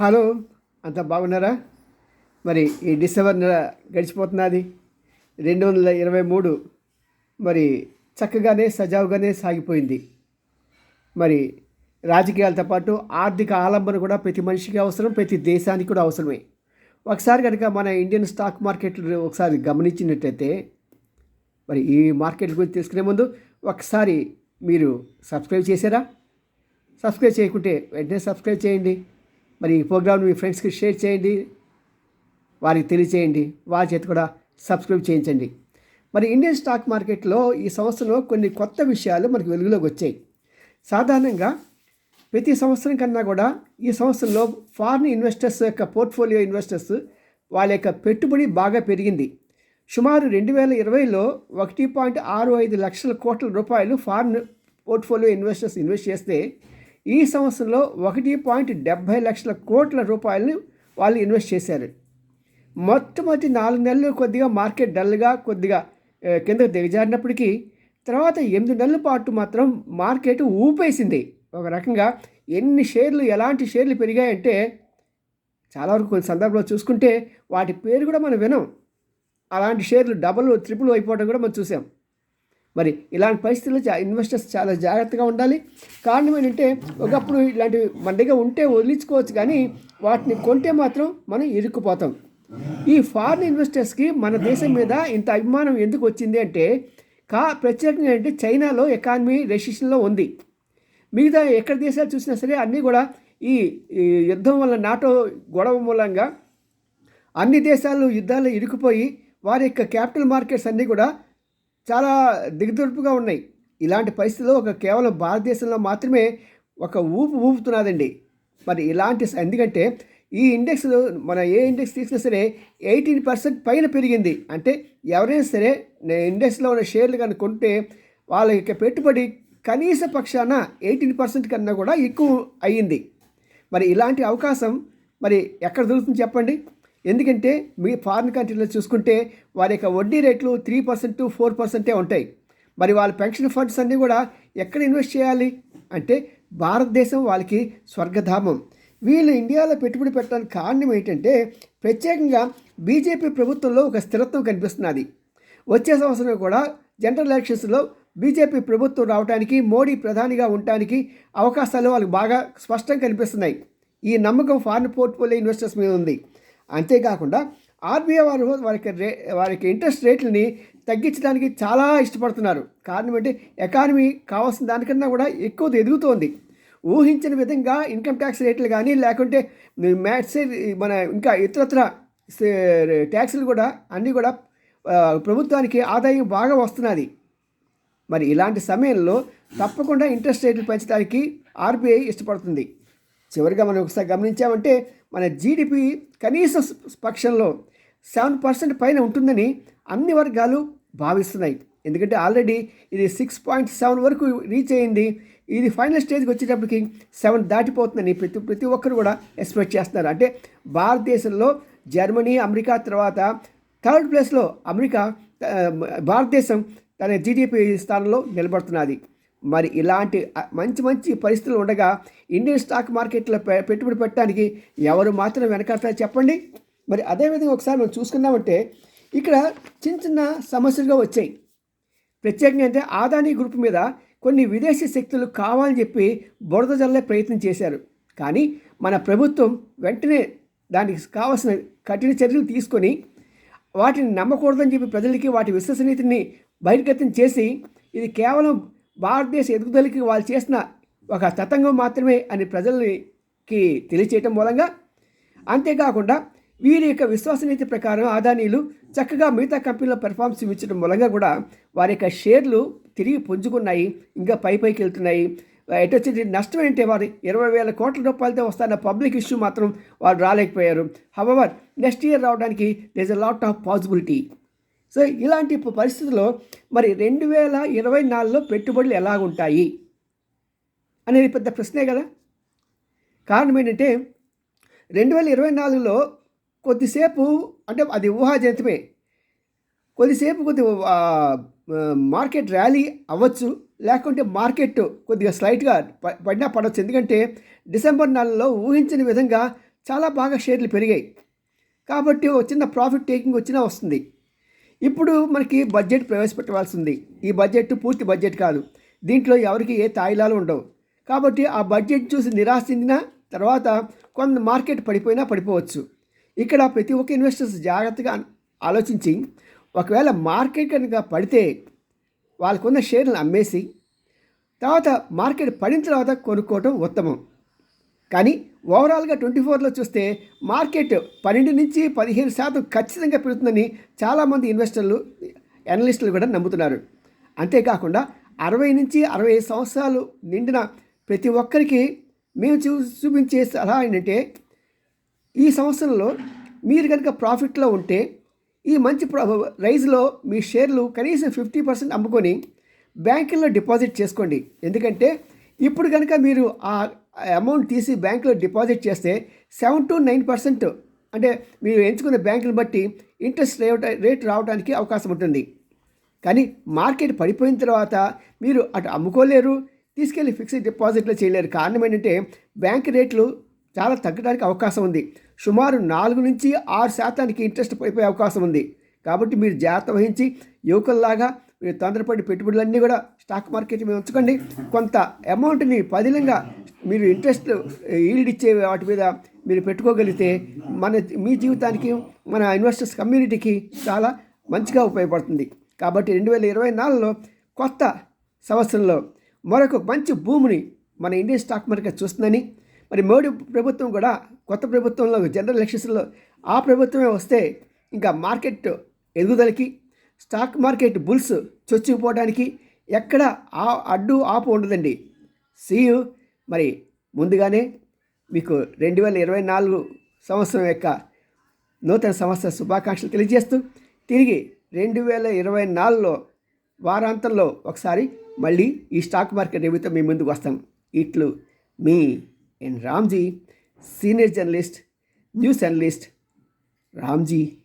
Hello అంతా బాగున్నారా? మరి ఈ డిసెంబర్ నెల గడిచిపోతున్నది. రెండు వందల ఇరవై మూడు మరి చక్కగానే సజావుగానే సాగిపోయింది. మరి రాజకీయాలతో పాటు ఆర్థిక ఆలంబన కూడా ప్రతి మనిషికి అవసరం ప్రతి దేశానికి కూడా అవసరమే. ఒకసారి కనుక మన ఇండియన్ స్టాక్ మార్కెట్లు ఒకసారి గమనించినట్టయితే మరి ఈ మార్కెట్ గురించి తెలుసుకునే ముందు ఒకసారి మీరు సబ్స్క్రైబ్ చేశారా? సబ్స్క్రైబ్ చేయకుంటే వెంటనే సబ్స్క్రైబ్ చేయండి. మరి ఈ ప్రోగ్రామ్ని మీ ఫ్రెండ్స్కి షేర్ చేయండి. వారికి తెలియచేయండి. వారి చేతి కూడా సబ్స్క్రైబ్ చేయించండి. మరి ఇండియన్ స్టాక్ మార్కెట్లో ఈ సంవత్సరంలో కొన్ని కొత్త విషయాలు మనకు వెలుగులోకి వచ్చాయి. సాధారణంగా ప్రతి సంవత్సరం కన్నా కూడా ఈ సంవత్సరంలో ఫారిన్ ఇన్వెస్టర్స్ యొక్క పోర్ట్ఫోలియో ఇన్వెస్టర్స్ వాళ్ళ యొక్క పెట్టుబడి బాగా పెరిగింది. సుమారు రెండు వేల ఇరవైలో ఒకటి పాయింట్ ఆరు ఐదు లక్షల కోట్ల రూపాయలు ఫారిన్ పోర్ట్ఫోలియో ఇన్వెస్టర్స్ ఇన్వెస్ట్ చేస్తే ఈ సంవత్సరంలో ఒకటి పాయింట్ డెబ్భై లక్షల కోట్ల రూపాయలు వాళ్ళు ఇన్వెస్ట్ చేశారు. మొట్టమొదటి నాలుగు నెలలు కొద్దిగా మార్కెట్ డల్గా కొద్దిగా కిందకు దిగజారినప్పటికీ తర్వాత ఎనిమిది నెలల పాటు మాత్రం మార్కెట్ ఊపేసింది. ఒక రకంగా ఎన్ని షేర్లు ఎలాంటి షేర్లు పెరిగాయంటే చాలా వరకు కొన్ని సందర్భంలో చూసుకుంటే వాటి పేరు కూడా మనం వినం. అలాంటి షేర్లు డబుల్ త్రిపుల్ అయిపోవడం కూడా మనం చూసాం. మరి ఇలాంటి పరిస్థితుల్లో చా- ఇన్వెస్టర్స్ చాలా జాగ్రత్తగా ఉండాలి. కారణం ఏంటంటే ఒకప్పుడు ఇలాంటివి మన దగ్గర ఉంటే వదిలించుకోవచ్చు కానీ వాటిని కొంటే మాత్రం మనం ఇరుక్కుపోతాం. ఈ ఫారిన్ ఇన్వెస్టర్స్కి మన దేశం మీద ఇంత అభిమానం ఎందుకు వచ్చింది అంటే కా ప్రత్యేకంగా అంటే చైనాలో ఎకానమీ రెసిషన్లో ఉంది. మిగతా ఎక్కడ దేశాలు చూసినా సరే అన్నీ కూడా ఈ ఈ యుద్ధం వల్ల నాటో గొడవ మూలంగా అన్ని దేశాలు యుద్ధాలు ఇరుక్కుపోయి వారి యొక్క క్యాపిటల్ మార్కెట్స్ అన్నీ కూడా చాలా దిగదుర్పుగా ఉన్నాయి. ఇలాంటి పరిస్థితుల్లో ఒక కేవలం భారతదేశంలో మాత్రమే ఒక ఊపు ఊపుతున్నదండి. మరి ఇలాంటి ఎందుకంటే ఈ ఇండెక్స్ మన ఏ ఇండెక్స్ తీసినా సరే ఎయిటీన్ పర్సెంట్ పైన పెరిగింది. అంటే ఎవరైనా సరే ఇండెక్స్లో ఉన్న షేర్లు కనుక కొంటే వాళ్ళ యొక్క పెట్టుబడి కనీస పక్షాన ఎయిటీన్ పర్సెంట్ కన్నా కూడా ఎక్కువ అయ్యింది. మరి ఇలాంటి అవకాశం మరి ఎక్కడ దొరుకుతుంది చెప్పండి? ఎందుకంటే మీ ఫారిన్ కంట్రీలో చూసుకుంటే వారి యొక్క వడ్డీ రేట్లు త్రీ పర్సెంట్ ఫోర్ పర్సెంటే ఉంటాయి. మరి వాళ్ళ పెన్షన్ ఫండ్స్ అన్నీ కూడా ఎక్కడ ఇన్వెస్ట్ చేయాలి? అంటే భారతదేశం వాళ్ళకి స్వర్గధామం. వీళ్ళు ఇండియాలో పెట్టుబడి పెట్టడానికి కారణం ఏంటంటే ప్రత్యేకంగా బీజేపీ ప్రభుత్వంలో ఒక స్థిరత్వం కనిపిస్తున్నది. వచ్చే సంవత్సరం కూడా జనరల్ ఎలక్షన్స్లో బీజేపీ ప్రభుత్వం రావడానికి మోడీ ప్రధానిగా ఉండటానికి అవకాశాలు వాళ్ళకి బాగా స్పష్టంగా కనిపిస్తున్నాయి. ఈ నమ్మకం ఫారిన్ పోర్ట్ఫోలియో ఇన్వెస్టర్స్ మీద ఉంది. అంతేకాకుండా ఆర్బీఐ వారు వారికి రే వారికి ఇంట్రెస్ట్ రేట్లని తగ్గించడానికి చాలా ఇష్టపడుతున్నారు. కారణం ఏంటి? ఎకానమీ కావాల్సిన దానికన్నా కూడా ఎక్కువ ఎదుగుతోంది. ఊహించిన విధంగా ఇన్కమ్ ట్యాక్స్ రేట్లు కానీ లేకుంటే మ్యాట్స్ మన ఇంకా ఇతరత్ర ట్యాక్సులు కూడా అన్నీ కూడా ప్రభుత్వానికి ఆదాయం బాగా వస్తున్నది. మరి ఇలాంటి సమయంలో తప్పకుండా ఇంట్రెస్ట్ రేట్లు పెంచడానికి ఆర్బీఐ ఇష్టపడుతుంది. చివరిగా మనం ఒకసారి గమనించామంటే మన జీడిపి కనీస పక్షంలో సెవెన్ పర్సెంట్ పైన ఉంటుందని అన్ని వర్గాలు భావిస్తున్నాయి. ఎందుకంటే ఆల్రెడీ ఇది సిక్స్ పాయింట్ సెవెన్ వరకు రీచ్ అయింది. ఇది ఫైనల్ స్టేజ్కి వచ్చేటప్పటికి సెవెన్ దాటిపోతుందని ప్రతి ప్రతి ఒక్కరు కూడా ఎక్స్పెక్ట్ చేస్తున్నారు. అంటే భారతదేశంలో జర్మనీ అమెరికా తర్వాత థర్డ్ ప్లేస్లో అమెరికా భారతదేశం తన జీడిపి స్థానంలో నిలబడుతున్నది. మరి ఇలాంటి మంచి మంచి పరిస్థితులు ఉండగా ఇండియన్ స్టాక్ మార్కెట్లో పెట్టుబడి పెట్టడానికి ఎవరు మాత్రం వెనకాడతారు చెప్పండి. మరి అదేవిధంగా ఒకసారి మనం చూసుకున్నామంటే ఇక్కడ చిన్న చిన్న సమస్యలుగా వచ్చాయి. ప్రత్యేకంగా అంటే ఆదాని గ్రూప్ మీద కొన్ని విదేశీ శక్తులు కావాలని చెప్పి బురద జల్లే ప్రయత్నం చేశారు. కానీ మన ప్రభుత్వం వెంటనే దానికి కావాల్సిన కఠిన చర్యలు తీసుకొని వాటిని నమ్మకూడదని చెప్పి ప్రజలకి వాటి విశ్వసనీయతని బహిర్గతం చేసి ఇది కేవలం భారతదేశ ఎదుగుదలకి వాళ్ళు చేసిన ఒక తతంగం మాత్రమే అని ప్రజలకి తెలియచేయటం మూలంగా అంతేకాకుండా వీరి యొక్క విశ్వసనీయత ప్రకారం ఆదానీలు చక్కగా మిగతా కంపెనీలో పెర్ఫార్మెన్స్ ఇచ్చడం మూలంగా కూడా వారి యొక్క షేర్లు తిరిగి పుంజుకున్నాయి ఇంకా పై పైకి వెళ్తున్నాయి. ఎటు వచ్చి నష్టం ఏంటి? వారు ఇరవై వేల కోట్ల రూపాయలతో వస్తున్న పబ్లిక్ ఇష్యూ మాత్రం వారు రాలేకపోయారు. హవవర్ నెక్స్ట్ ఇయర్ రావడానికి there's a lot of possibility so ఇలాంటి పరిస్థితుల్లో మరి రెండు వేల ఇరవై నాలుగులో పెట్టుబడులు ఎలాగుంటాయి అనేది పెద్ద ప్రశ్నే కదా. కారణం ఏంటంటే రెండు వేల ఇరవై నాలుగులో కొద్దిసేపు అంటే అది ఊహాజనితమే. కొద్దిసేపు కొద్ది మార్కెట్ ర్యాలీ అవ్వచ్చు లేకుంటే మార్కెట్ కొద్దిగా స్లైట్గా పడినా పడవచ్చు. ఎందుకంటే డిసెంబర్ నెలలో ఊహించని విధంగా చాలా బాగా షేర్లు పెరిగాయి. కాబట్టి ఒక చిన్న ప్రాఫిట్ టేకింగ్ వచ్చినా వస్తుంది. ఇప్పుడు మనకి బడ్జెట్ ప్రవేశపెట్టవలసి ఉంది ఈ బడ్జెట్ పూర్తి బడ్జెట్ కాదు. దీంట్లో ఎవరికి ఏ తాయిలాలు ఉండవు. కాబట్టి ఆ బడ్జెట్ చూసి నిరాశ చెందిన తర్వాత కొంత మార్కెట్ పడిపోయినా పడిపోవచ్చు. ఇక్కడ ప్రతి ఒక్క ఇన్వెస్టర్స్ జాగ్రత్తగా ఆలోచించి ఒకవేళ మార్కెట్ కనుక పడితే వాళ్ళకున్న షేర్లను అమ్మేసి తర్వాత మార్కెట్ పడిన తర్వాత కొనుక్కోవటం ఉత్తమం. కానీ ఓవరాల్గా ట్వంటీ ఫోర్లో చూస్తే మార్కెట్ పన్నెండు నుంచి పదిహేను శాతం ఖచ్చితంగా పెరుగుతుందని చాలామంది ఇన్వెస్టర్లు అనలిస్టులు కూడా నమ్ముతున్నారు. అంతేకాకుండా అరవై నుంచి అరవై ఐదు సంవత్సరాలు నిండిన ప్రతి ఒక్కరికి మేము చూ చూపించే సలహా ఏంటంటే ఈ సంవత్సరంలో మీరు కనుక ప్రాఫిట్లో ఉంటే ఈ మంచి రైజ్లో మీ షేర్లు కనీసం ఫిఫ్టీ పర్సెంట్ అమ్ముకొని బ్యాంకుల్లో డిపాజిట్ చేసుకోండి. ఎందుకంటే ఇప్పుడు కనుక మీరు ఆ అమౌంట్ తీసి బ్యాంకులో డిపాజిట్ చేస్తే సెవెన్ టు నైన్ పర్సెంట్ అంటే మీరు ఎంచుకున్న బ్యాంకుని బట్టి ఇంట్రెస్ట్ రేట్ రేట్ రావడానికి అవకాశం ఉంటుంది. కానీ మార్కెట్ పడిపోయిన తర్వాత మీరు అటు అమ్ముకోలేరు తీసుకెళ్ళి ఫిక్స్డ్ డిపాజిట్లో చేయలేరు. కారణం ఏంటంటే బ్యాంక్ రేట్లు చాలా తగ్గడానికి అవకాశం ఉంది. సుమారు నాలుగు నుంచి ఆరు శాతానికి ఇంట్రెస్ట్ పడిపోయే అవకాశం ఉంది. కాబట్టి మీరు జాగ్రత్త వహించి యువకుల్లాగా మీరు తొందరపడి పెట్టుబడులన్నీ కూడా స్టాక్ మార్కెట్ మీద ఉంచుకోండి. కొంత అమౌంట్ని పదిలంగా మీరు ఇంట్రెస్ట్ ఈల్డ్ ఇచ్చే వాటి మీద మీరు పెట్టుకోగలిగితే మన మీ జీవితానికి మన ఇన్వెస్టర్స్ కమ్యూనిటీకి చాలా మంచిగా ఉపయోగపడుతుంది. కాబట్టి రెండు వేల ఇరవై నాలుగులో కొత్త సంవత్సరంలో మరొక మంచి భూమిని మన ఇండియన్ స్టాక్ మార్కెట్ చూస్తుందని మరి మోడీ ప్రభుత్వం కూడా కొత్త ప్రభుత్వంలో జనరల్ ఎలక్షన్స్లో ఆ ప్రభుత్వమే వస్తే ఇంకా మార్కెట్ ఎదుగుదలకి స్టాక్ మార్కెట్ బుల్స్ చొచ్చిపోవడానికి ఎక్కడ ఆ అడ్డు ఆపు ఉండదండి. సీయు మరి ముందుగానే మీకు రెండు వేల ఇరవై నాలుగు సంవత్సరం యొక్క నూతన సంవత్సర శుభాకాంక్షలు తెలియజేస్తూ తిరిగి రెండు వేల ఇరవై నాలుగులో వారాంతంలో ఒకసారి మళ్ళీ ఈ స్టాక్ మార్కెట్ రివ్యూతో మీ ముందుకు వస్తాం. ఇట్లు మీ N Ramji senior journalist news journalist Ramji.